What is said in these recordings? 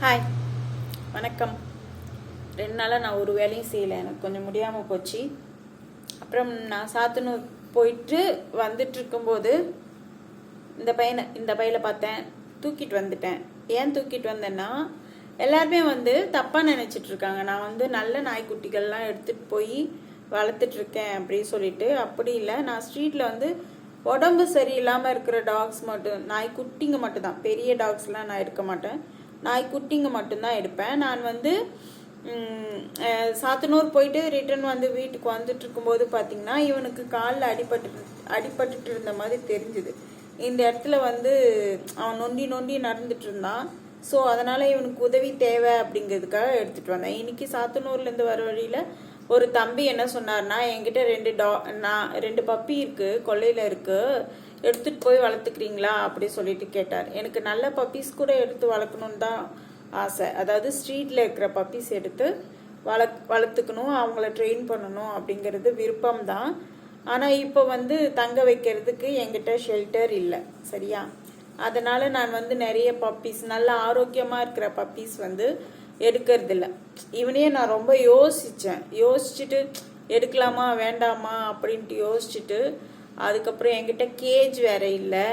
Hi வணக்கம். ரெண்டு நாளாக நான் ஒரு வேலையும் செய்யலை. எனக்கு கொஞ்சம் முடியாமல் போச்சு. அப்புறம் நான் சாத்தனூர் போயிட்டு வந்துட்டு இருக்கும்போது இந்த பையனை இந்த பையில பார்த்தேன். தூக்கிட்டு வந்துட்டேன். ஏன் தூக்கிட்டு வந்தேன்னா எல்லாருமே வந்து தப்பாக நினச்சிட்டு இருக்காங்க. நான் வந்து நல்ல நாய்க்குட்டிகள்லாம் எடுத்துகிட்டு போய் வளர்த்துட்ருக்கேன் அப்படின்னு சொல்லிட்டு. அப்படி இல்லை. நான் ஸ்ட்ரீட்டில் வந்து உடம்பு சரியில்லாமல் இருக்கிற டாக்ஸ் மட்டும் நாய் குட்டிங்க மட்டும்தான். பெரிய டாக்ஸ்லாம் நான் எடுக்க மாட்டேன். நாய்க்குட்டிங்க மட்டும்தான் எடுப்பேன். நான் வந்து சாத்தனூர் போயிட்டு ரிட்டர்ன் வந்து வீட்டுக்கு வந்துட்டு இருக்கும்போது பார்த்தீங்கன்னா இவனுக்கு காலில் அடிபட்டு அடிபட்டுட்டு இருந்த மாதிரி தெரிஞ்சுது. இந்த இடத்துல வந்து அவன் நொண்டி நொண்டி நடந்துட்டு இருந்தான். ஸோ அதனால் இவனுக்கு உதவி தேவை அப்படிங்கிறதுக்காக எடுத்துகிட்டு வந்தேன். இன்னைக்கு சாத்தனூர்லேருந்து வர வழியில் ஒரு தம்பி என்ன சொன்னார்னா என்கிட்ட ரெண்டு டா நான் ரெண்டு பப்பி இருக்குது கொல்லையில் இருக்குது எடுத்துகிட்டு போய் வளர்த்துக்கிறீங்களா? அப்படி சொல்லிட்டு கேட்டார். எனக்கு நல்ல பப்பீஸ் கூட எடுத்து வளர்க்கணுன்னு தான் ஆசை. அதாவது ஸ்ட்ரீட்டில் இருக்கிற பப்பீஸ் எடுத்து வளர்க் வளர்த்துக்கணும் அவங்கள ட்ரெயின் பண்ணணும் அப்படிங்கிறது விருப்பம் தான். ஆனால் இப்போ வந்து தங்க வைக்கிறதுக்கு என்கிட்ட ஷெல்டர் இல்லை சரியா? அதனால நான் வந்து நிறைய பப்பீஸ் நல்ல ஆரோக்கியமாக இருக்கிற பப்பீஸ் வந்து எடுக்கிறது இல்லை இவனையே நான் ரொம்ப யோசித்தேன் யோசிச்சுட்டு எடுக்கலாமா வேண்டாமா அப்படின்ட்டு யோசிச்சுட்டு அதுக்கப்புறம் என்கிட்ட கேஜ் வேற இல்லை.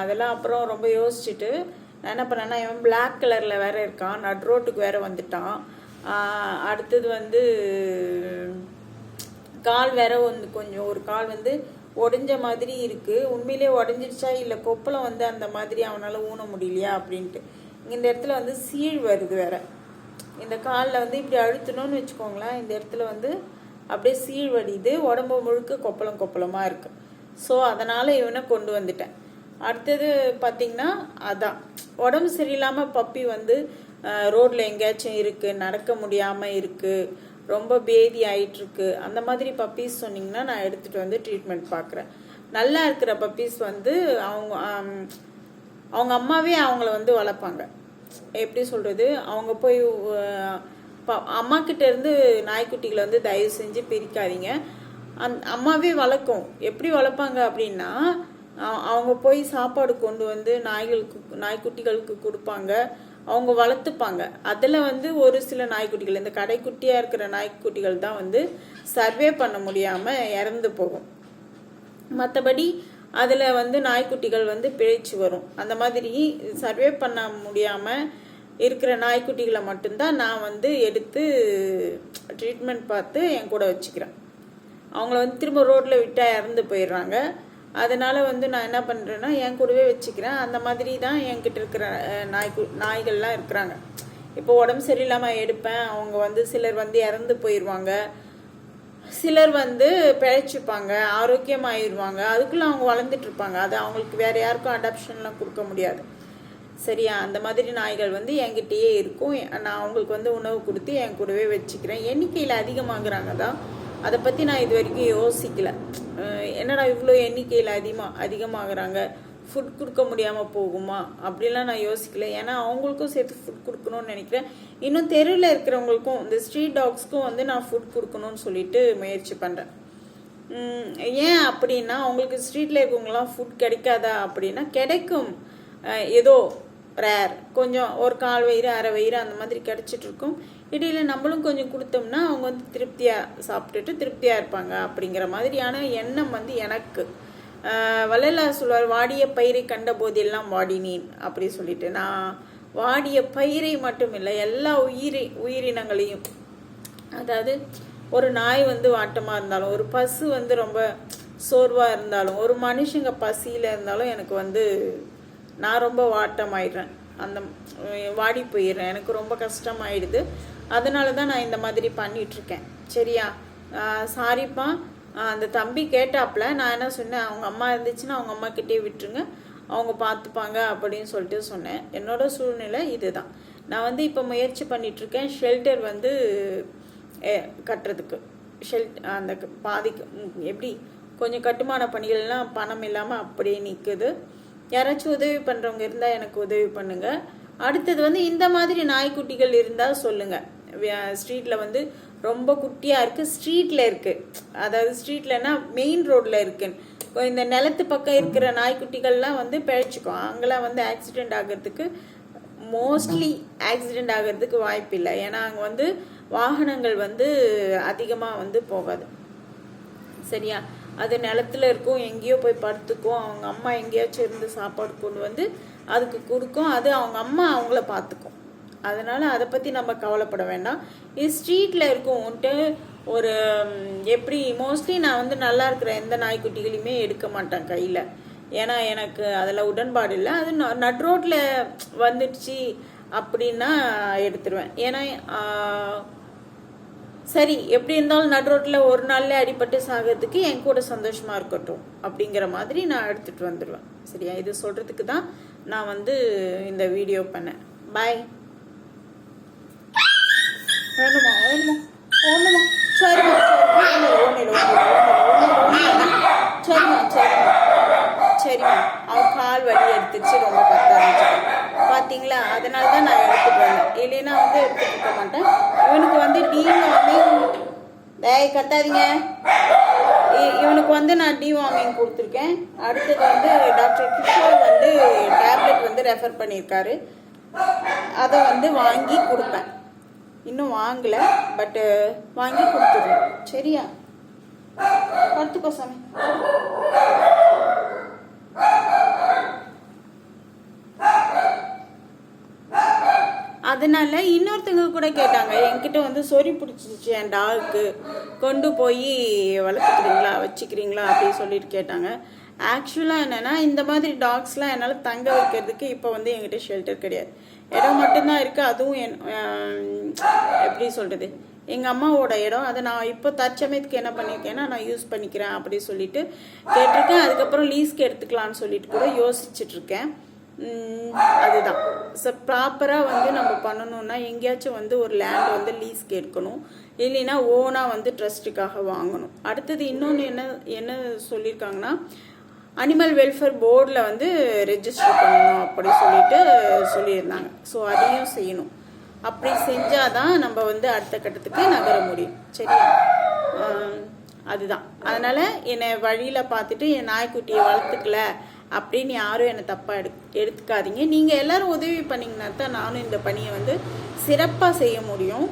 அதெல்லாம் அப்புறம் ரொம்ப யோசிச்சுட்டு நான் என்ன பண்ணேன்னா இவன் பிளாக் கலரில் வேற இருக்கான். நட் ரோட்டுக்கு வேற வந்துட்டான். அடுத்தது வந்து கால் வேற வந்து கொஞ்சம் ஒரு கால் வந்து உடஞ்ச மாதிரி இருக்குது உண்மையிலே உடஞ்சிடுச்சா இல்லை கொப்பளம் வந்து அந்த மாதிரி அவனால் ஊன முடியலையா அப்படின்ட்டு. இந்த இடத்துல வந்து சீழ் வருது வேற. இந்த காலில் வந்து இப்படி அழுத்தணும்னு வச்சுக்கோங்களேன். இந்த இடத்துல வந்து அப்படியே சீழ் வடியுது. உடம்பு முழுக்க கொப்பளம் கொப்பளமாக இருக்கு. ஸோ அதனால் இவனை கொண்டு வந்துட்டேன். அடுத்தது பார்த்தீங்கன்னா அதான். உடம்பு சரியில்லாமல் பப்பி வந்து ரோட்டில் எங்கேயாச்சும் இருக்குது நடக்க முடியாமல் இருக்குது ரொம்ப பேதி ஆயிட்டிருக்கு அந்த மாதிரி பப்பீஸ் சொன்னிங்கன்னா நான் எடுத்துகிட்டு வந்து ட்ரீட்மெண்ட் பார்க்குறேன் நல்லா இருக்கிற பப்பீஸ் வந்து அவங்க அவங்க அம்மாவே அவங்கள வந்து வளர்ப்பாங்க. எப்படி சொல்கிறது அவங்க போய் அம்மா இருந்து நாய்க்குட்டிகளை வந்து தயவு செஞ்சு பிரிக்காதீங்க. அந் அம்மாவே வளர்க்கும். எப்படி வளர்ப்பாங்க அப்படின்னா அவங்க போய் சாப்பாடு கொண்டு வந்து நாய்களுக்கு நாய்க்குட்டிகளுக்கு கொடுப்பாங்க. அவங்க வளர்த்துப்பாங்க. அதில் வந்து ஒரு சில நாய்க்குட்டிகள் இந்த கடைக்குட்டியாக இருக்கிற நாய்க்குட்டிகள் தான் வந்து சர்வே பண்ண முடியாமல் இறந்து போகும். மற்றபடி அதில் வந்து நாய்க்குட்டிகள் வந்து பிழைச்சு வரும். அந்த மாதிரி சர்வே பண்ண முடியாமல் இருக்கிற நாய்க்குட்டிகளை மட்டும்தான் நான் வந்து எடுத்து ட்ரீட்மெண்ட் பார்த்து என் கூட வச்சுக்கிறேன். அவங்கள வந்து திரும்ப ரோட்டில் விட்டால் இறந்து போயிடுறாங்க. அதனால் வந்து நான் என்ன பண்ணுறேன்னா என் கூடவே வச்சுக்கிறேன். அந்த மாதிரி தான் என்கிட்ட இருக்கிற நாய்க்கு நாய்கள்லாம் இருக்கிறாங்க. இப்போ உடம்பு சரியில்லாமல் எடுப்பேன். அவங்க வந்து சிலர் வந்து இறந்து போயிடுவாங்க. சிலர் வந்து பிழைச்சிப்பாங்க ஆரோக்கியமாயிருவாங்க. அதுக்குள்ளே அவங்க வளர்ந்துட்டு இருப்பாங்க. அது அவங்களுக்கு வேறு யாருக்கும் அடாப்ஷன்லாம் கொடுக்க முடியாது. சரியா? அந்த மாதிரி நாய்கள் வந்து என்கிட்டயே இருக்கும். நான் அவங்களுக்கு வந்து உணவு கொடுத்து என் கூடவே வச்சுக்கிறேன். எண்ணிக்கையில் அதிகமாகறாங்க தான் அதை பற்றி நான் இது வரைக்கும் யோசிக்கல. என்னடா இவ்வளோ எண்ணிக்கையில் அதிகமாக அதிகமாகறாங்க? ஃபுட் கொடுக்க முடியாமல் போகுமா? அப்படிலாம் நான் யோசிக்கல. ஏன்னா அவங்களுக்கும் சேர்த்து ஃபுட் கொடுக்கணும்னு நினைக்கிறேன். இன்னும் தெருவில் இருக்கிறவங்களுக்கும் இந்த ஸ்ட்ரீட் டாக்ஸ்க்கும் வந்து நான் ஃபுட் கொடுக்கணும்னு சொல்லிட்டு முயற்சி பண்ணுறேன் ஏன் அப்படின்னா அவங்களுக்கு ஸ்ட்ரீட்டில் இருக்கவங்களாம் ஃபுட் கிடைக்காதா அப்படின்னா கிடைக்கும். ஏதோ ரேர் கொஞ்சம் ஒரு கால் வயிறு அரை வயிறு அந்த மாதிரி கிடைச்சிட்டு இருக்கும் இடையில நம்மளும் கொஞ்சம் கொடுத்தோம்னா அவங்க வந்து திருப்தியாக சாப்பிட்டுட்டு திருப்தியாக இருப்பாங்க அப்படிங்கிற மாதிரியான எண்ணம் வந்து எனக்கு. அஹ் வள்ளலார் சொல்வார் வாடிய பயிரை கண்ட போதெல்லாம் வாடினேன் அப்படி சொல்லிட்டு. நான் வாடிய பயிரை மட்டும் இல்லை எல்லா உயிரி உயிரினங்களையும். அதாவது ஒரு நாய் வந்து வாட்டமாக இருந்தாலும் ஒரு பசு வந்து ரொம்ப சோர்வாக இருந்தாலும் ஒரு மனுஷங்க பசியில் இருந்தாலும் எனக்கு வந்து நான் ரொம்ப வாட்டமாயிடுறேன். அந்த வாடி போயிடுறேன். எனக்கு ரொம்ப கஷ்டமாயிடுது. அதனால தான் நான் இந்த மாதிரி பண்ணிகிட்ருக்கேன் சரியா? சாரிப்பா. அந்த தம்பி கேட்டாப்புல நான் என்ன சொன்னேன்? அவங்க அம்மா இருந்துச்சுன்னா அவங்க அம்மா கிட்டே விட்டுருங்க. அவங்க பார்த்துப்பாங்க அப்படின்னு சொல்லிட்டு சொன்னேன். என்னோட சூழ்நிலை இதுதான். நான் வந்து இப்போ முயற்சி பண்ணிகிட்ருக்கேன் ஷெல்டர் வந்து கட்டுறதுக்கு. ஷெல் அந்த பாதிக்கு எப்படி? கொஞ்சம் கட்டுமான பணிகள்லாம் பணம் இல்லாமல் அப்படியே நிற்குது யாராச்சும் உதவி பண்ணுறவங்க இருந்தால் எனக்கு உதவி பண்ணுங்கள் அடுத்தது வந்து இந்த மாதிரி நாய்க்குட்டிகள் இருந்தால் சொல்லுங்கள் ஸ்ட்ரீட்டில் வந்து ரொம்ப குட்டியாக இருக்குது ஸ்ட்ரீட்டில் இருக்குது அதாவது ஸ்ட்ரீட்லனா மெயின் ரோட்டில் இருக்குன்னு. இப்போ இந்த நிலத்து பக்கம் இருக்கிற நாய்க்குட்டிகள்லாம் வந்து பிழைச்சிக்கும். அங்கெல்லாம் வந்து ஆக்சிடெண்ட் ஆகிறதுக்கு மோஸ்ட்லி ஆக்சிடெண்ட் ஆகிறதுக்கு வாய்ப்பு இல்லை. ஏன்னா அங்கே வந்து வாகனங்கள் வந்து அதிகமாக வந்து போகாது. சரியா? அது நிலத்துல இருக்கும் எங்கேயோ போய் படுத்துக்கும் அவங்க அம்மா எங்கேயாச்சும் இருந்து சாப்பாடு கொண்டு வந்து அதுக்கு கொடுக்கும். அது அவங்க அம்மா அவங்கள பார்த்துக்கும். அதனால அதை பற்றி நம்ம கவலைப்பட வேண்டாம். இது ஸ்ட்ரீட்டில் இருக்கும் வந்துட்டு ஒரு எப்படி மோஸ்ட்லி நான் வந்து நல்லா இருக்கிற எந்த நாய்க்குட்டிகளையுமே எடுக்க மாட்டேன் கையில். ஏன்னா எனக்கு அதில் உடன்பாடு இல்லை. அது ந- நட் ரோட்டில் வந்துடுச்சு அப்படின்னா எடுத்துருவேன். ஏன்னா சரி எப்படி இருந்தாலும் நடு ரோட்டில் ஒரு நாள்ல அடிபட்டு சாகிறதுக்கு என் கூட சந்தோஷமா இருக்கட்டும் அப்படிங்கிற மாதிரி நான் எடுத்துட்டு வந்துடுவேன் சரியா? இது சொல்றதுக்கு தான் நான் வந்து இந்த வீடியோ பண்ணேன். பாய் வேணுமா? வேணுமா? ஒண்ணுமா சரிம்மா சரிம்மா. சரிம்மா சரிம்மா. அவன் கால் வலி எடுத்துச்சு ரொம்ப கத்த பார்த்தீங்களா அதனால தான் நான் எடுத்துட்டு வந்தேன். இல்லைன்னா வந்து எடுத்துட்டு இருக்க மாட்டேன். இவனுக்கு வந்து டிவார்மிங் டேய் கத்தாதீங்க. இ- இவனுக்கு வந்து நான் டிவார்மிங் கொடுத்துருக்கேன். அடுத்தது வந்து டாக்டர் கிஷோர் வந்து டேப்லெட் வந்து ரெஃபர் பண்ணியிருக்காரு. அதை வந்து வாங்கி கொடுப்பேன். இன்னும் வாங்கல பட்டு வாங்கி கொடுத்துருவேன் சரியா? படுத்துக்கோ சாமி. அதனால இன்னொருத்தங்க கூட கேட்டாங்க என்கிட்ட வந்து சொறி பிடிச்சிருச்சு என் டாகுக்கு கொண்டு போய் வளர்த்துக்கிறீங்களா வச்சுக்கிறீங்களா? அப்படின்னு சொல்லிட்டு கேட்டாங்க. ஆக்சுவலாக என்னென்னா இந்த மாதிரி டாக்ஸ்லாம் என்னால் தங்க வைக்கிறதுக்கு இப்போ வந்து என்கிட்ட ஷெல்டர் கிடையாது. இடம் மட்டும்தான் இருக்குது அதுவும் என் எப்படி சொல்கிறது எங்கள் அம்மாவோட இடம். அதை நான் இப்போ தற்சமயத்துக்கு என்ன பண்ணியிருக்கேன்னா நான் யூஸ் பண்ணிக்கிறேன் அப்படி சொல்லிட்டு கேட்டிருக்கேன். அதுக்கப்புறம் லீஸ்க்கு எடுத்துக்கலாம்னு சொல்லிட்டு கூட யோசிச்சுட்ருக்கேன் அதுதான். ஸோ ப்ராப்பராக வந்து நம்ம பண்ணணும்னா எங்கேயாச்சும் வந்து ஒரு லேண்ட் வந்து லீஸ் கேட்கணும். இல்லைன்னா ஓனாக வந்து ட்ரஸ்ட்டுக்காக வாங்கணும். அடுத்தது இன்னொன்று என்ன என்ன சொல்லியிருக்காங்கன்னா அனிமல் வெல்ஃபேர் போர்டில் வந்து ரெஜிஸ்டர் பண்ணணும் அப்படி சொல்லிட்டு சொல்லியிருந்தாங்க. ஸோ அதையும் செய்யணும். அப்படி செஞ்சாதான் நம்ம வந்து அடுத்த கட்டத்துக்கு நகர முடியும். சரியா? அதுதான். அதனால என்னை வழியில் பார்த்துட்டு என் நாய்க்குட்டியை வளர்த்துக்கல அப்படின்னு யாரும் என்னை தப்பாக எடு எடுத்துக்காதீங்க. நீங்கள் எல்லாரும் உதவி பண்ணிங்கன்னா தான் நானும் இந்த பணியை வந்து சிறப்பாக செய்ய முடியும்.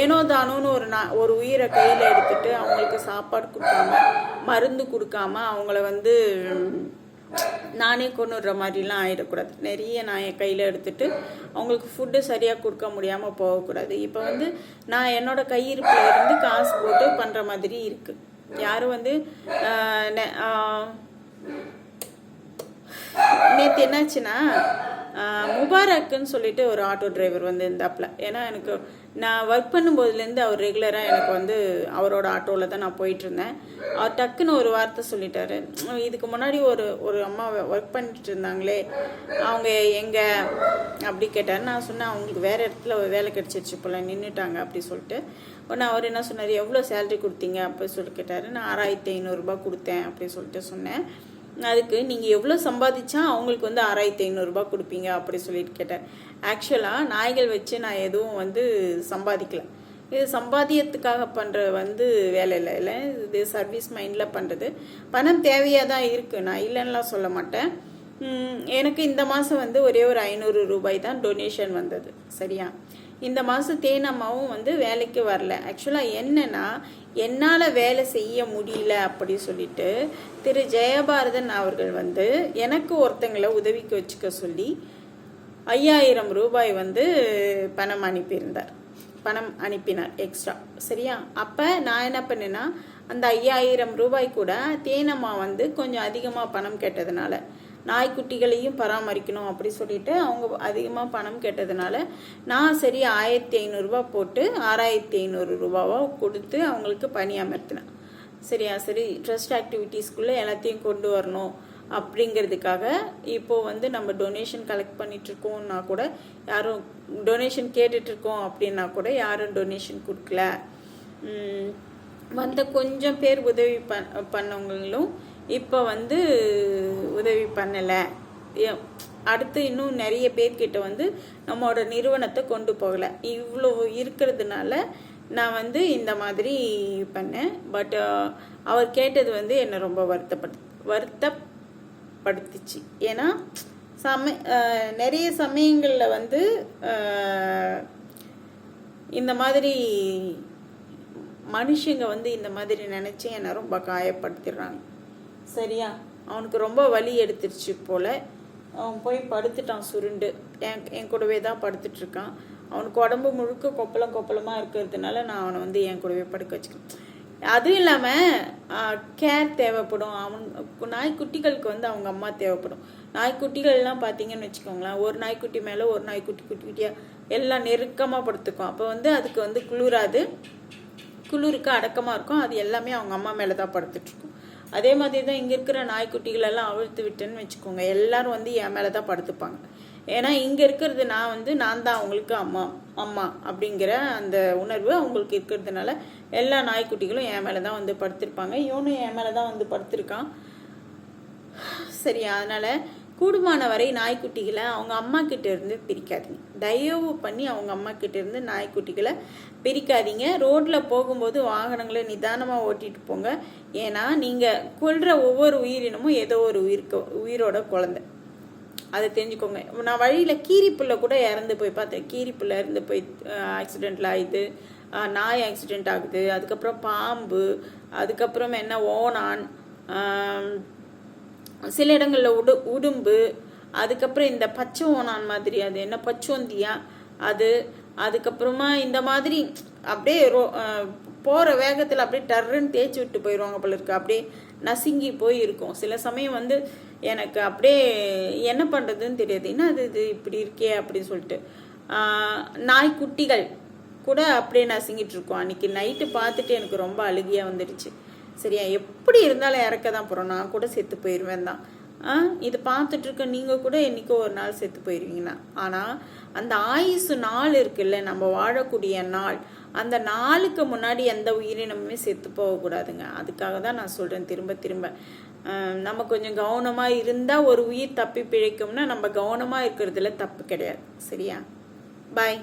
ஏனோ தானோன்னு ஒரு நா ஒரு உயிரை கையில் எடுத்துட்டு அவங்களுக்கு சாப்பாடு கொடுக்காம மருந்து கொடுக்காம அவங்கள வந்து நானே கொண்டுடுற மாதிரிலாம் ஆயிடக்கூடாது. நிறைய நான் என் கையில் எடுத்துட்டு அவங்களுக்கு ஃபுட்டு சரியாக கொடுக்க முடியாமல் போகக்கூடாது. இப்போ வந்து நான் என்னோட கையிருப்பில் இருந்து காசு போட்டு பண்ணுற மாதிரி இருக்குது யாரும் வந்து நெ- நேற்று என்னாச்சுன்னா முபாரக்குன்னு சொல்லிட்டு ஒரு ஆட்டோ டிரைவர் வந்து இருந்தாப்புல ஏன்னா எனக்கு நான் ஒர்க் பண்ணும்போதுலேருந்து அவர் ரெகுலராக எனக்கு வந்து அவரோட ஆட்டோவில் தான் நான் போயிட்டுருந்தேன். அவர் டக்குன்னு ஒரு வார்த்தை சொல்லிட்டாரு. இதுக்கு முன்னாடி ஒரு ஒரு அம்மா ஒர்க் பண்ணிட்டு இருந்தாங்களே அவங்க எங்கே? அப்படி கேட்டார். நான் சொன்னேன் அவங்களுக்கு வேறு இடத்துல ஒரு வேலை கிடச்சிருச்சு போல நின்றுட்டாங்க அப்படி சொல்லிட்டு. உடனே அவர் என்ன சொன்னார் எவ்வளோ சேலரி கொடுத்தீங்க? அப்படி சொல்லி கேட்டார். நான் ஆறாயிரத்தி ஐநூறுரூபா கொடுத்தேன் அப்படி சொல்லிட்டு சொன்னேன். அதுக்கு நீங்கள் எவ்வளோ சம்பாதிச்சா அவங்களுக்கு வந்து ஆறாயிரத்தி ஐநூறுரூபா கொடுப்பீங்க அப்படி சொல்லிட்டு கேட்டேன். ஆக்சுவலாக நாய்கள் வச்சு நான் எதுவும் வந்து சம்பாதிக்கல. இது சம்பாத்தியத்துக்காக பண்ணுற வந்து வேலை இல்லை இல்லை. இது சர்வீஸ் மைண்டில் பண்ணுறது பணம் தேவையாக தான் இருக்குது நான் இல்லைன்னுலாம் சொல்ல மாட்டேன். எனக்கு இந்த மாதம் வந்து ஒரே ஒரு ஐநூறு ரூபாய் தான் டொனேஷன் வந்தது. சரியா? இந்த மாதம் தேனம்மாவும் வந்து வேலைக்கு வரல. ஆக்சுவலாக என்னன்னா என்னால் வேலை செய்ய முடியல அப்படி சொல்லிட்டு திரு ஜெயபாரதன் அவர்கள் வந்து எனக்கு ஒருத்தங்களை உதவிக்கு வச்சுக்க சொல்லி ஐயாயிரம் ரூபாய் வந்து பணம் அனுப்பியிருந்தார். பணம் அனுப்பினார் எக்ஸ்ட்ரா சரியா? அப்போ நான் என்ன பண்ணேன்னா அந்த ஐயாயிரம் ரூபாய் கூட தேனம்மா வந்து கொஞ்சம் அதிகமாக பணம் கேட்டதுனால நாய்க்குட்டிகளையும் பராமரிக்கணும் அப்படி சொல்லிட்டு அவங்க அதிகமாக பணம் கேட்டதுனால நான் சரி ஆயிரத்தி ஐநூறுரூவா போட்டு ஆறாயிரத்தி ஐநூறு ரூபாவாக கொடுத்து அவங்களுக்கு பணி அமர்த்தினேன். சரியா? சரி ட்ரஸ்ட் ஆக்டிவிட்டீஸ்க்குள்ளே எல்லாத்தையும் கொண்டு வரணும் அப்படிங்கிறதுக்காக இப்போ வந்து நம்ம டொனேஷன் கலெக்ட் பண்ணிகிட்ருக்கோம்னா கூட யாரும் டொனேஷன் கேட்டுட்ருக்கோம் அப்படின்னா கூட யாரும் டொனேஷன் கொடுக்கல. வந்த கொஞ்சம் பேர் உதவி பண் பண்ணவங்களும் இப்போ வந்து உதவி பண்ணலை. அடுத்து இன்னும் நிறைய பேர்கிட்ட வந்து நம்மளோட நிறுவனத்தை கொண்டு போகலை. இவ்வளோ இருக்கிறதுனால நான் வந்து இந்த மாதிரி பண்ணேன். பட் அவர் கேட்டது வந்து என்னை ரொம்ப வருத்தப்படு வருத்தப்படுத்துச்சு. ஏன்னா சம நிறைய சமயங்களில் வந்து இந்த மாதிரி மனுஷங்க வந்து இந்த மாதிரி நினச்சி என்னை ரொம்ப காயப்படுத்திடுறாங்க. சரியா? அவனுக்கு ரொம்ப வலி எடுத்துருச்சு போல். அவன் போய் படுத்துட்டான் சுருண்டு. என் என் கூடவே தான் படுத்துட்டு இருக்கான் அவனுக்கு உடம்பு முழுக்க கொப்பளம் கொப்பளமாக இருக்கிறதுனால நான் அவனை வந்து என் கூடவே படுக்க வச்சுக்கிறேன் அதுவும் இல்லாமல் கேர் தேவைப்படும். அவன் நாய்க்குட்டிகளுக்கு வந்து அவங்க அம்மா தேவைப்படும். நாய்க்குட்டிகள்லாம் பார்த்தீங்கன்னு வச்சுக்கோங்களேன். ஒரு நாய்க்குட்டி மேலே ஒரு நாய்க்குட்டி குட்டி குட்டியாக எல்லாம் நெருக்கமாக படுத்துக்கும். அப்போ வந்து அதுக்கு வந்து குளிராது. குளிருக்கு அடக்கமாக இருக்கும். அது எல்லாமே அவங்க அம்மா மேலே தான் படுத்துட்ருக்கும். அதே மாதிரி தான் இங்கே இருக்கிற நாய்க்குட்டிகள் எல்லாம் அவிழ்த்து விட்டேன்னு வச்சுக்கோங்க. எல்லாரும் வந்து என் மேலே தான் படுத்துப்பாங்க. ஏன்னா இங்கே இருக்கிறது நான் வந்து நான் தான் அவங்களுக்கு அம்மா அம்மா அப்படிங்கிற அந்த உணர்வு அவங்களுக்கு இருக்கிறதுனால எல்லா நாய்க்குட்டிகளும் என் மேலே தான் வந்து படுத்திருப்பாங்க. இவனும் என் மேலே தான் வந்து படுத்திருக்கான். சரி அதனால் கூடுமான வரை நாய்க்குட்டிகளை அவங்க அம்மா கிட்ட இருந்து பிரிக்காதீங்க. தயவு பண்ணி அவங்க அம்மா கிட்ட இருந்து நாய்க்குட்டிகளை பிரிக்காதீங்க. ரோட்டில் போகும்போது வாகனங்களை நிதானமாக ஓட்டிட்டு போங்க. ஏன்னா நீங்கள் கொள்கிற ஒவ்வொரு உயிரினமும் ஏதோ ஒரு உயிருக்கு உயிரோட குழந்தை. அதை தெரிஞ்சுக்கோங்க. நான் வழியில் கீரிப்புள்ள கூட இறந்து போய் பார்த்தேன். கீரிப்புள்ள இறந்து போய் ஆக்சிடெண்ட்டில் ஆயிடுது நாய் ஆக்சிடெண்ட் ஆகுது. அதுக்கப்புறம் பாம்பு. அதுக்கப்புறம் என்ன ஓனான் சில இடங்களில் உடு உடும்பு அதுக்கப்புறம் இந்த பச்சை ஓனான் மாதிரி அது என்ன பச்சோந்தியா அது அதுக்கப்புறமா இந்த மாதிரி அப்படியே ரோ போகிற வேகத்தில் அப்படியே டர்ருன்னு தேய்ச்சி விட்டு போயிடுவாங்க போல இருக்கு. அப்படியே நசுங்கி போய் இருக்கும். சில சமயம் வந்து எனக்கு அப்படியே என்ன பண்ணுறதுன்னு தெரியாது. என்ன அது இது இப்படி இருக்கே அப்படின்னு சொல்லிட்டு. நாய்க்குட்டிகள் கூட அப்படியே நசுங்கிட்டு இருக்கோம். அன்னைக்கு நைட்டு பார்த்துட்டு எனக்கு ரொம்ப அழுகியாக வந்துடுச்சு சரியா? எப்படி இருந்தாலும் இறக்க தான் போகிறோம் நான் கூட செத்து போயிடுவேன் தான். ஆ? இது பார்த்துட்ருக்க நீங்கள் கூட என்றைக்கோ ஒரு நாள் செத்து போயிடுவீங்கன்னா ஆனால் அந்த ஆயுசு நாள் இருக்குல்ல நம்ம வாழக்கூடிய நாள். அந்த நாளுக்கு முன்னாடி எந்த உயிரினமுமே செத்து போகக்கூடாதுங்க. அதுக்காக தான் நான் சொல்கிறேன் திரும்ப திரும்ப. நம்ம கொஞ்சம் கவனமாக இருந்தால் ஒரு உயிர் தப்பி பிழைக்கும்னா நம்ம கவனமாக இருக்கிறதுல தப்பு கிடையாது. சரியா? பாய்